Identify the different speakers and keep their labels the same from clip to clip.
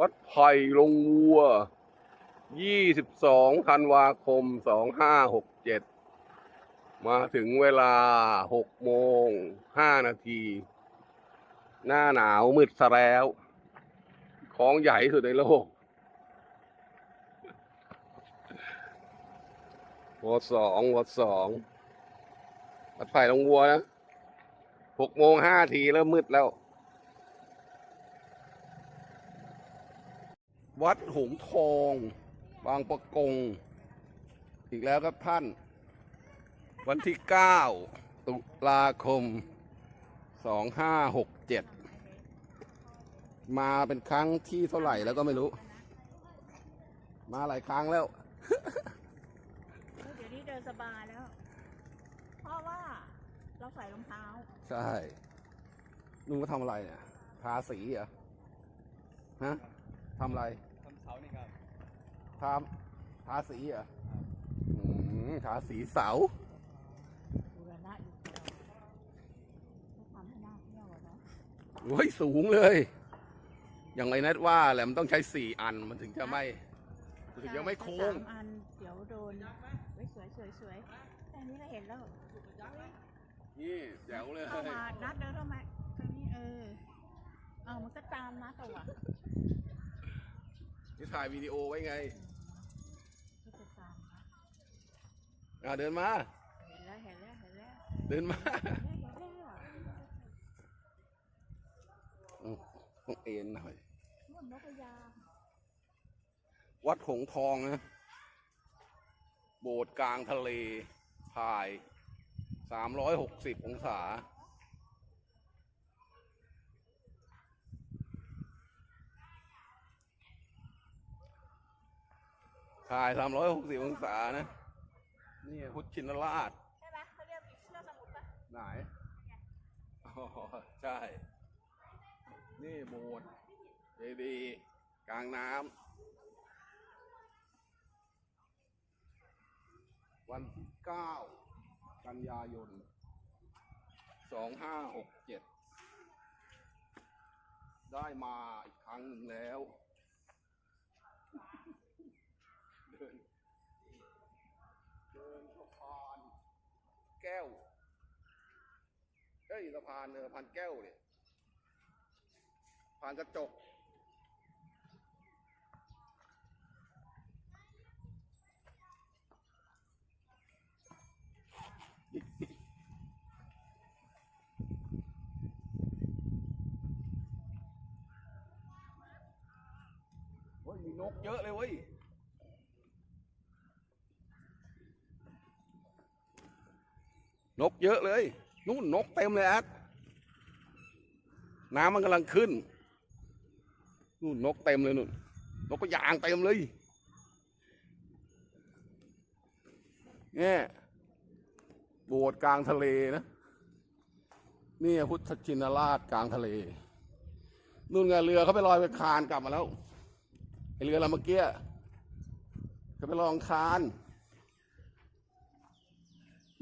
Speaker 1: วัดไผ่ลงวัว 22 ธันวาคม 2567 มาถึงเวลา 6 โมง 5 นาที หน้าหนาวมืดซะแล้ว ของใหญ่สุดในโลกวอสองวอสองวัดไผ่ลงวัวนะ 6 โมง 5 ทีเริ่มมืดแล้ว วัดหงส์ทอง บางประกง อีกแล้วครับท่าน วันที่ 9 ตุลาคม 2567 มาเป็นครั้งที่เท่าไหร่แล้วก็ไม่รู้ มาหลายครั้งแล้ว
Speaker 2: เดี๋ยวนี้เดินสบายแล้ว เพราะว่าเราใส่รองเท้า
Speaker 1: ใช่ลุงก็ทำอะไรเนี่ย ทาสีเหรอ ฮะ ทำอะไร
Speaker 3: ทำเสานี่ครับ
Speaker 1: ทาทาสีเหรออืมทาสีเสา
Speaker 2: ดูแลหน้าอยู่เดียวไม่ทำให้หน้าเที่ยวอะเนาะ
Speaker 1: โอ้ยสูงเลย อย่างไรนัดว่าแหละมันต้องใช้สี่อันมันถึงจะไม่มันถึงจะไม่โค้ง
Speaker 2: สามอันเดี๋ยวโดนเฮ้ยสวยสวยสวยแค่นี้ก็เห็นแล้ว
Speaker 1: นี่แจ๋วเลย
Speaker 2: เข้ามานัดเดินเข้ามาตรงนี้เออเอามันก็ตามนัดตัวะ
Speaker 1: นี่ถ่ายวิดีโอไว้ไง
Speaker 2: ก็จะตามนัด
Speaker 1: อ่าเดินมา
Speaker 2: เห็นแล้วเห็นแล้วเห็นแล้ว
Speaker 1: เดินมา
Speaker 2: เห็นแล้วเห็นแล้ว
Speaker 1: อืมต้องเอ็นหน่อย
Speaker 2: นู่นนกกระยาง
Speaker 1: วัดหงส์ทองนะ โบสถ์กลางทะเลพายสามร้อยหกสิบองศา พายสามร้อยหกสิบองศานะ นี่พุทธชินราช
Speaker 2: ใช่ไหมเขาเรียกผีเสื้อสมุทรปะ
Speaker 1: ไหน อ๋อ ใช่ นี่โบสถ์เจดีย์กลางน้ำ วันที่เก้ากันยายนสองห้าหกเจ็ดได้มาอีกครั้งหนึ่งแล้ว เดิน เดินสะพานแก้วเอ้ยสะพานเออสะพานแก้วเนี่ยสะพานกระจก เฮ้ยมีนกเยอะเลยเว้ย นกเยอะเลยนู่นนกเต็มเลยแอดน้ำมันกำลังขึ้นนู่นนกเต็มเลยนู่นนกกระยางเต็มเลยเนี่ยโบสถ์กลางทะเลนะนี่พุทธชินราชกลางทะเลนู่นไงเรือเขาไปลอยไปคานกลับมาแล้วไอเรือลำเมื่อกี้เขาไปลองคาน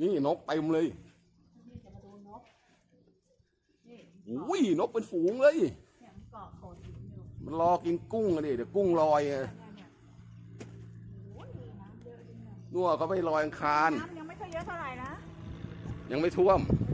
Speaker 1: นี่นกเต็มเลย
Speaker 2: นี่จะมาดูนกนี่
Speaker 1: อุ้ยนกเป็นฝูงเลย
Speaker 2: เนี่ยมันเกาะโขดหินอยู่
Speaker 1: มันรอกินกุ้งกันดิเดี๋ยวกุ้งลอยอะ
Speaker 2: เนี่ยเนี่ยโอ้ยน้ำเยอะจริงเนี่ย
Speaker 1: นัวเขาไปลอยอังคาร
Speaker 2: น้ำยังไม่ค่อยเยอะเท่าไหร่นะ
Speaker 1: ยังไม่ท่วม
Speaker 2: เอ